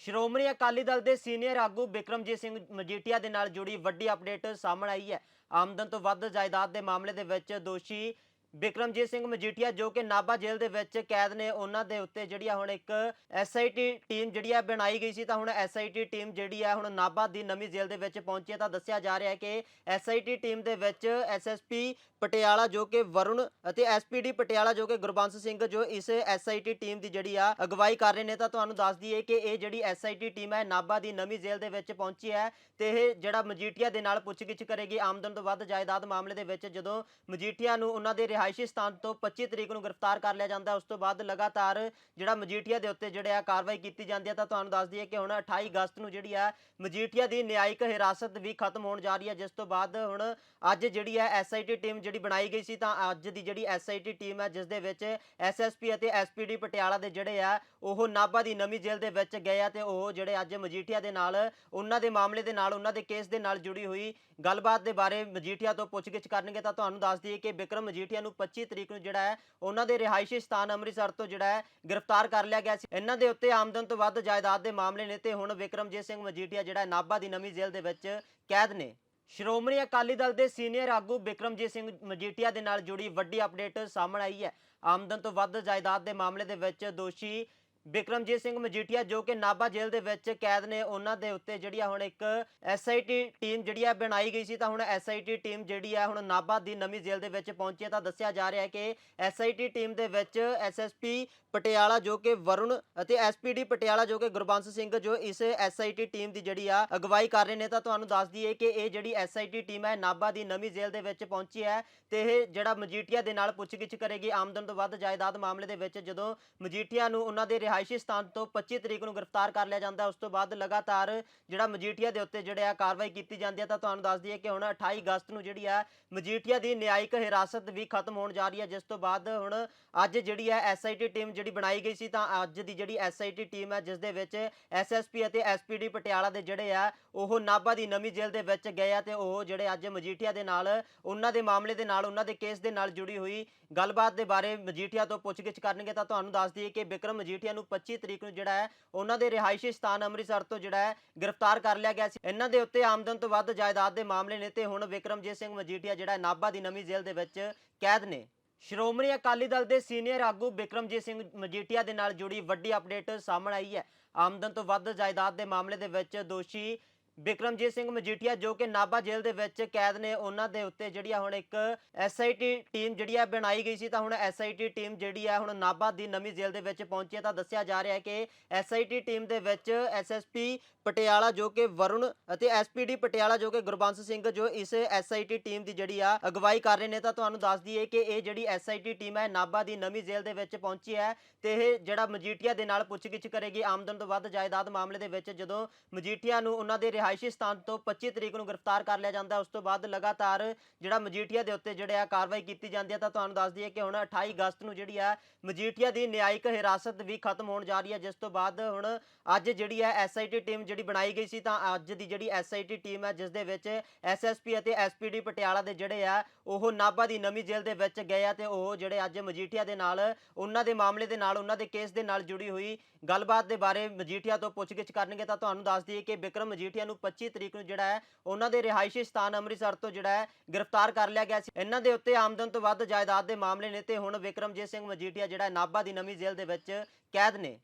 ਸ਼੍ਰੋਮਣੀ ਅਕਾਲੀ ਦਲ ਦੇ ਸੀਨੀਅਰ ਆਗੂ ਬਿਕਰਮਜੀਤ ਸਿੰਘ ਮਜੀਠੀਆ ਦੇ ਨਾਲ ਜੁੜੀ ਵੱਡੀ ਅਪਡੇਟ ਸਾਹਮਣੇ ਆਈ ਹੈ। ਆਮਦਨ ਤੋਂ ਵੱਧ ਜਾਇਦਾਦ ਦੇ ਮਾਮਲੇ ਦੇ ਵਿੱਚ ਦੋਸ਼ੀ ਬਿਕਰਮਜੀਤ ਸਿੰਘ ਮਜੀਠੀਆ ਜੋ ਕਿ ਨਾਭਾ ਜੇਲ੍ਹ ਦੇ ਵਿੱਚ ਕੈਦ ਨੇ, ਉਹਨਾਂ ਦੇ ਉੱਤੇ ਜਿਹੜੀ ਆ ਹੁਣ ਇੱਕ ਐਸਆਈਟੀ ਟੀਮ ਜਿਹੜੀ ਆ ਬਣਾਈ ਗਈ ਸੀ, ਤਾਂ ਹੁਣ ਐਸਆਈਟੀ ਟੀਮ ਜਿਹੜੀ ਆ ਹੁਣ ਨਾਭਾ ਦੀ ਨਵੀਂ ਜੇਲ੍ਹ ਦੇ ਵਿੱਚ ਪਹੁੰਚੀ ਹੈ। ਤਾਂ ਦੱਸਿਆ ਜਾ ਰਿਹਾ ਹੈ ਕਿ ਐਸਆਈਟੀ ਟੀਮ ਦੇ ਵਿੱਚ ਐਸਐਸਪੀ ਪਟਿਆਲਾ ਜੋ ਕਿ ਵਰੁਣ ਅਤੇ ਐਸਪੀਡੀ ਪਟਿਆਲਾ ਜੋ ਕਿ ਗੁਰਬੰਸ ਸਿੰਘ ਜੋ ਇਸ ਐਸਆਈਟੀ ਟੀਮ ਦੀ ਜਿਹੜੀ ਆ ਅਗਵਾਈ ਕਰ ਰਹੇ ਨੇ, ਤਾਂ ਤੁਹਾਨੂੰ ਦੱਸ ਦਈਏ ਕਿ ਇਹ ਜਿਹੜੀ ਐਸਆਈਟੀ ਟੀਮ ਹੈ, ਨਾਭਾ ਦੀ ਨਵੀਂ ਜੇਲ੍ਹ ਦੇ ਵਿੱਚ ਪਹੁੰਚੀ ਹੈ ਤੇ ਇਹ ਜਿਹੜਾ ਮਜੀਠੀਆ ਦੇ ਨਾਲ ਪੁੱਛਗਿੱਛ ਕਰੇਗੀ। ਆਮਦਨ ਤੋਂ ਵੱਧ ਜਾਇਦਾਦ ਮਾਮਲੇ ਦੇ ਵਿੱਚ ਜਦੋਂ ਮਜੀਠੀਆ ਨੂੰ ਉਹਨਾਂ ਦੇ ਰਿਹਾਇਸ਼ੀ ਸਥਾਨ ਤੋਂ 25 ਤਰੀਕ ਨੂੰ ਗ੍ਰਿਫਤਾਰ ਕਰ ਲਿਆ ਜਾਂਦਾ ਉਸ ਤੋਂ ਬਾਅਦ ਲਗਾਤਾਰ ਜਿਹੜਾ ਮਜੀਠੀਆ ਦੇ ਉੱਤੇ ਜਿਹੜੇ ਆ ਕਾਰਵਾਈ ਕੀਤੀ ਜਾਂਦੀ ਹੈ ਤਾਂ ਤੁਹਾਨੂੰ ਦੱਸ ਦਈਏ ਕਿ ਹੁਣ 28 ਅਗਸਤ ਨੂੰ ਜਿਹੜੀ ਆ ਮਜੀਠੀਆ ਦੀ ਨਿਆਇਕ ਹਿਰਾਸਤ ਵੀ ਖਤਮ ਹੋਣ ਜਾ ਰਹੀ ਹੈ, ਜਿਸ ਤੋਂ ਬਾਅਦ ਹੁਣ ਅੱਜ ਜਿਹੜੀ ਹੈ ਐਸਆਈਟੀ ਟੀਮ ਜਿਹੜੀ ਬਣਾਈ ਗਈ ਸੀ ਤਾਂ ਅੱਜ ਦੀ ਜਿਹੜੀ ਐਸਆਈਟੀ ਟੀਮ ਹੈ, ਜਿਸ ਦੇ ਵਿੱਚ ਐਸਐਸਪੀ ਅਤੇ ਐਸਪੀਡੀ ਪਟਿਆਲਾ ਦੇ ਜਿਹੜੇ ਆ ਉਹ ਨਾਭਾ ਦੀ ਨਵੀਂ ਜੇਲ੍ਹ ਦੇ ਵਿੱਚ ਗਏ ਆ ਤੇ ਉਹ ਜਿਹੜੇ ਅੱਜ ਮਜੀਠੀਆ ਦੇ ਨਾਲ ਉਹਨਾਂ ਦੇ ਮਾਮਲੇ ਦੇ ਨਾਲ ਉਹਨਾਂ ਦੇ ਕੇਸ ਦੇ ਨਾਲ ਜੁੜੀ ਹੋਈ ਗੱਲਬਾਤ ਦੇ ਬਾਰੇ ਮਜੀਠੀਆ ਤੋਂ ਪੁੱਛਗਿੱਛ ਕਰਨਗੇ ਤਾਂ ਤੁਹਾਨੂੰ ਦੱਸ ਦਈਏ ਕਿ ਬਿਕਰਮ ਮਜੀਠੀਆ ਨੂੰ 25 ਤਰੀਕ ਨੂੰ ਜਿਹੜਾ ਹੈ, ਉਹਨਾਂ ਦੇ ਰਿਹਾਇਸ਼ੀ ਸਥਾਨ ਅੰਮ੍ਰਿਤਸਰ ਤੋਂ ਜਿਹੜਾ ਹੈ, ਗ੍ਰਿਫਤਾਰ ਕਰ ਲਿਆ ਗਿਆ ਸੀ। ਇਹਨਾਂ ਦੇ ਉੱਤੇ ਆਮਦਨ ਤੋਂ ਵੱਧ ਜਾਇਦਾਦ ਦੇ ਮਾਮਲੇ ਨੇ ਤੇ ਹੁਣ ਵਿਕਰਮਜੀਤ ਸਿੰਘ ਮਜੀਠੀਆ ਜਿਹੜਾ ਨਾਭਾ ਦੀ ਨਵੀਂ ਜੇਲ੍ਹ ਦੇ ਵਿੱਚ ਕੈਦ ਨੇ। ਸ਼੍ਰੋਮਣੀ ਅਕਾਲੀ ਦਲ ਦੇ ਸੀਨੀਅਰ ਆਗੂ ਬਿਕਰਮਜੀਤ ਸਿੰਘ ਮਜੀਠੀਆ ਦੇ ਨਾਲ ਜੁੜੀ ਵੱਡੀ ਅਪਡੇਟ ਸਾਹਮਣੇ ਆਈ ਹੈ। ਆਮਦਨ ਤੋਂ ਵੱਧ ਜਾਇਦਾਦ ਦੇ ਮਾਮਲੇ ਦੇ ਵਿੱਚ ਦੋਸ਼ੀ ਬਿਕਰਮਜੀਤ ਸਿੰਘ ਮਜੀਠੀਆ ਜੋ ਕਿ ਨਾਭਾ ਜੇਲ੍ਹ ਦੇ ਵਿੱਚ ਕੈਦ ਨੇ, ਉਹਨਾਂ ਦੇ ਉੱਤੇ ਜਿਹੜੀ ਆ ਹੁਣ ਇੱਕ ਐਸਆਈਟੀ ਟੀਮ ਜਿਹੜੀ ਆ ਬਣਾਈ ਗਈ ਸੀ, ਤਾਂ ਹੁਣ ਐਸਆਈਟੀ ਟੀਮ ਜਿਹੜੀ ਆ ਹੁਣ ਨਾਭਾ ਦੀ ਨਵੀਂ ਜੇਲ੍ਹ ਦੇ ਵਿੱਚ ਪਹੁੰਚੀ ਹੈ। ਤਾਂ ਦੱਸਿਆ ਜਾ ਰਿਹਾ ਹੈ ਕਿ ਐਸਆਈਟੀ ਟੀਮ ਦੇ ਵਿੱਚ ਐਸਐਸਪੀ ਪਟਿਆਲਾ ਜੋ ਕਿ ਵਰੁਣ ਅਤੇ ਐਸਪੀਡੀ ਪਟਿਆਲਾ ਜੋ ਕਿ ਗੁਰਬੰਸ ਸਿੰਘ ਜੋ ਇਸ ਐਸਆਈਟੀ ਟੀਮ ਦੀ ਜਿਹੜੀ ਆ ਅਗਵਾਈ ਕਰ ਰਹੇ ਨੇ, ਤਾਂ ਤੁਹਾਨੂੰ ਦੱਸ ਦਈਏ ਕਿ ਇਹ ਜਿਹੜੀ ਐਸਆਈਟੀ ਟੀਮ ਹੈ, ਨਾਭਾ ਦੀ ਨਵੀਂ ਜੇਲ੍ਹ ਦੇ ਵਿੱਚ ਪਹੁੰਚੀ ਹੈ ਤੇ ਇਹ ਜਿਹੜਾ ਮਜੀਠੀਆ ਦੇ ਨਾਲ ਪੁੱਛਗਿੱਛ ਕਰੇਗੀ। ਆਮਦਨ ਤੋਂ ਵੱਧ ਜਾਇਦਾਦ ਮਾਮਲੇ ਦੇ ਵਿੱਚ ਜਦੋਂ ਮਜੀਠੀਆ ਨੂੰ ਉਹਨਾਂ ਦੇ ਰਿਹਾਇਸ਼ੀ ਸਥਾਨ ਤੋਂ 25 ਤਰੀਕ ਨੂੰ ਗ੍ਰਿਫਤਾਰ ਕਰ ਲਿਆ ਜਾਂਦਾ ਉਸ ਤੋਂ ਬਾਅਦ ਲਗਾਤਾਰ ਜਿਹੜਾ ਮਜੀਠੀਆ ਦੇ ਉੱਤੇ ਜਿਹੜੇ ਆ ਕਾਰਵਾਈ ਕੀਤੀ ਜਾਂਦੀ ਹੈ, ਤਾਂ ਤੁਹਾਨੂੰ ਦੱਸ ਦਈਏ ਕਿ ਹੁਣ 28 ਅਗਸਤ ਨੂੰ ਜਿਹੜੀ ਆ ਮਜੀਠੀਆ ਦੀ ਨਿਆਇਕ ਹਿਰਾਸਤ ਵੀ ਖਤਮ ਹੋਣ ਜਾ ਰਹੀ ਹੈ, ਜਿਸ ਤੋਂ ਬਾਅਦ ਹੁਣ ਅੱਜ ਜਿਹੜੀ ਹੈ ਐਸਆਈਟੀ ਟੀਮ ਜਿਹੜੀ ਬਣਾਈ ਗਈ ਸੀ, ਤਾਂ ਅੱਜ ਦੀ ਜਿਹੜੀ ਐਸਆਈਟੀ ਟੀਮ ਹੈ, ਜਿਸ ਦੇ ਵਿੱਚ ਐਸਐਸਪੀ ਅਤੇ ਐਸਪੀਡੀ ਪਟਿਆਲਾ ਦੇ ਜਿਹੜੇ ਆ, ਉਹ ਨਾਭਾ ਦੀ ਨਵੀਂ ਜੇਲ੍ਹ ਦੇ ਵਿੱਚ ਗਏ ਆ ਤੇ ਉਹ ਜਿਹੜੇ ਅੱਜ ਮਜੀਠੀਆ ਦੇ ਨਾਲ, ਉਹਨਾਂ ਦੇ ਮਾਮਲੇ ਦੇ ਨਾਲ, ਉਹਨਾਂ ਦੇ ਕੇਸ ਦੇ ਨਾਲ ਜੁੜੀ ਹੋਈ ਗੱਲਬਾਤ ਦੇ ਬਾਰੇ ਮਜੀਠੀਆ ਤੋਂ ਪੁੱਛਗਿੱਛ ਕਰਨਗੇ। ਤਾਂ ਤੁਹਾਨੂੰ ਦੱਸ ਦਈਏ ਕਿ ਬਿਕਰਮ ਮਜੀਠੀਆ ਨੂੰ 25 ਤਰੀਕ ਨੂੰ ਜਿਹੜਾ ਹੈ, ਉਹਨਾਂ ਦੇ ਰਿਹਾਇਸ਼ੀ ਸਥਾਨ ਅੰਮ੍ਰਿਤਸਰ ਤੋਂ ਜਿਹੜਾ ਹੈ, ਗ੍ਰਿਫਤਾਰ ਕਰ ਲਿਆ ਗਿਆ ਸੀ। ਇਹਨਾਂ ਦੇ ਉੱਤੇ ਆਮਦਨ ਤੋਂ ਵੱਧ ਜਾਇਦਾਦ ਦੇ ਮਾਮਲੇ ਨੇ ਤੇ ਹੁਣ ਵਿਕਰਮਜੀਤ ਸਿੰਘ ਮਜੀਠੀਆ ਜਿਹੜਾ ਨਾਭਾ ਦੀ ਨਵੀਂ ਜੇਲ੍ਹ ਦੇ ਵਿੱਚ ਕੈਦ ਨੇ। ਸ਼੍ਰੋਮਣੀ ਅਕਾਲੀ ਦਲ ਦੇ ਸੀਨੀਅਰ ਆਗੂ ਬਿਕਰਮਜੀਤ ਸਿੰਘ ਮਜੀਠੀਆ ਦੇ ਨਾਲ ਜੁੜੀ ਵੱਡੀ ਅਪਡੇਟ ਸਾਹਮਣੇ ਆਈ ਹੈ। ਆਮਦਨ ਤੋਂ ਵੱਧ ਜਾਇਦਾਦ ਦੇ ਮਾਮਲੇ ਦੇ ਵਿੱਚ ਦੋਸ਼ੀ ਬਿਕਰਮਜੀਤ ਸਿੰਘ ਮਜੀਠੀਆ ਜੋ ਕਿ ਨਾਭਾ ਜੇਲ੍ਹ ਦੇ ਵਿੱਚ ਕੈਦ ਨੇ, ਉਹਨਾਂ ਦੇ ਉੱਤੇ ਜਿਹੜੀ ਆ ਹੁਣ ਇੱਕ ਐਸਆਈਟੀ ਟੀਮ ਜਿਹੜੀ ਆ ਬਣਾਈ ਗਈ ਸੀ, ਤਾਂ ਹੁਣ ਐਸਆਈਟੀ ਟੀਮ ਜਿਹੜੀ ਆ ਹੁਣ ਨਾਭਾ ਦੀ ਨਵੀਂ ਜੇਲ੍ਹ ਦੇ ਵਿੱਚ ਪਹੁੰਚੀ ਹੈ। ਤਾਂ ਦੱਸਿਆ ਜਾ ਰਿਹਾ ਹੈ ਕਿ ਐਸਆਈਟੀ ਟੀਮ ਦੇ ਵਿੱਚ ਐਸਐਸਪੀ ਪਟਿਆਲਾ ਜੋ ਕਿ ਵਰੁਣ ਅਤੇ ਐਸਪੀਡੀ ਪਟਿਆਲਾ ਜੋ ਕਿ ਗੁਰਬੰਸ ਸਿੰਘ ਜੋ ਇਸ ਐਸਆਈਟੀ ਟੀਮ ਦੀ ਜਿਹੜੀ ਆ ਅਗਵਾਈ ਕਰ ਰਹੇ ਨੇ, ਤਾਂ ਤੁਹਾਨੂੰ ਦੱਸ ਦਈਏ ਕਿ ਇਹ ਜਿਹੜੀ ਐਸਆਈਟੀ ਟੀਮ ਹੈ, ਨਾਭਾ ਦੀ ਨਵੀਂ ਜੇਲ੍ਹ ਦੇ ਵਿੱਚ ਪਹੁੰਚੀ ਹੈ ਤੇ ਇਹ ਜਿਹੜਾ ਮਜੀਠੀਆ ਦੇ ਨਾਲ ਪੁੱਛਗਿੱਛ ਕਰੇਗੀ। ਆਮਦਨ ਤੋਂ ਵੱਧ ਜਾਇਦਾਦ ਮਾਮਲੇ ਦੇ ਵਿੱਚ ਜਦੋਂ ਮਜੀਠੀਆ ਨੂੰ ਉਹਨਾਂ ਦੇ ਰਿਹਾ ਰਿਹਾਇਸ਼ੀ ਸਥਾਨ ਤੋਂ 25 ਤਰੀਕ ਨੂੰ ਗ੍ਰਿਫਤਾਰ ਕਰ ਲਿਆ ਜਾਂਦਾ ਉਸ ਤੋਂ ਬਾਅਦ ਲਗਾਤਾਰ ਜਿਹੜਾ ਮਜੀਠੀਆ ਦੇ ਉੱਤੇ ਜਿਹੜੇ ਆ ਕਾਰਵਾਈ ਕੀਤੀ ਜਾਂਦੀ ਹੈ ਤਾਂ ਤੁਹਾਨੂੰ ਦੱਸ ਦਈਏ ਕਿ ਹੁਣ 28 ਅਗਸਤ ਨੂੰ ਜਿਹੜੀ ਆ ਮਜੀਠੀਆ ਦੀ ਨਿਆਇਕ ਹਿਰਾਸਤ ਵੀ ਖਤਮ ਹੋਣ ਜਾ ਰਹੀ ਹੈ, ਜਿਸ ਤੋਂ ਬਾਅਦ ਹੁਣ ਅੱਜ ਜਿਹੜੀ ਹੈ ਐਸਆਈਟੀ ਟੀਮ ਜਿਹੜੀ ਬਣਾਈ ਗਈ ਸੀ ਤਾਂ ਅੱਜ ਦੀ ਜਿਹੜੀ ਐਸਆਈਟੀ ਟੀਮ ਹੈ, ਜਿਸ ਦੇ ਵਿੱਚ ਐਸਐਸਪੀ ਅਤੇ ਐਸਪੀਡੀ ਪਟਿਆਲਾ ਦੇ ਜਿਹੜੇ ਆ ਉਹ ਨਾਭਾ ਦੀ ਨਵੀਂ ਜੇਲ੍ਹ ਦੇ ਵਿੱਚ ਗਏ ਆ ਤੇ ਉਹ ਜਿਹੜੇ ਅੱਜ ਮਜੀਠੀਆ ਦੇ ਨਾਲ ਉਹਨਾਂ ਦੇ ਮਾਮਲੇ ਦੇ ਨਾਲ ਉਹਨਾਂ ਦੇ ਕੇਸ ਦੇ ਨਾਲ ਜੁੜੀ ਹੋਈ ਗੱਲਬਾਤ ਦੇ ਬਾਰੇ ਮਜੀਠੀਆ ਤੋਂ ਪੁੱਛਗਿੱਛ ਕਰਨਗੇ ਤਾਂ ਤੁਹਾਨੂੰ ਦੱਸ ਦਈਏ ਕਿ ਬਿਕਰਮ ਮਜੀਠੀਆ ਨੂੰ 25 ਤਰੀਕ ਨੂੰ ਜਿਹੜਾ ਹੈ, ਉਹਨਾਂ ਦੇ ਰਿਹਾਇਸ਼ੀ ਸਥਾਨ ਅੰਮ੍ਰਿਤਸਰ ਤੋਂ ਜਿਹੜਾ ਹੈ, ਗ੍ਰਿਫਤਾਰ ਕਰ ਲਿਆ ਗਿਆ ਸੀ। ਇਹਨਾਂ ਦੇ ਉੱਤੇ ਆਮਦਨ ਤੋਂ ਵੱਧ ਜਾਇਦਾਦ ਦੇ ਮਾਮਲੇ ਨੇ ਤੇ ਹੁਣ ਵਿਕਰਮਜੀਤ ਸਿੰਘ ਮਜੀਠੀਆ ਜਿਹੜਾ ਨਾਭਾ ਦੀ ਨਵੀਂ ਜੇਲ੍ਹ ਦੇ ਵਿੱਚ ਕੈਦ ਨੇ।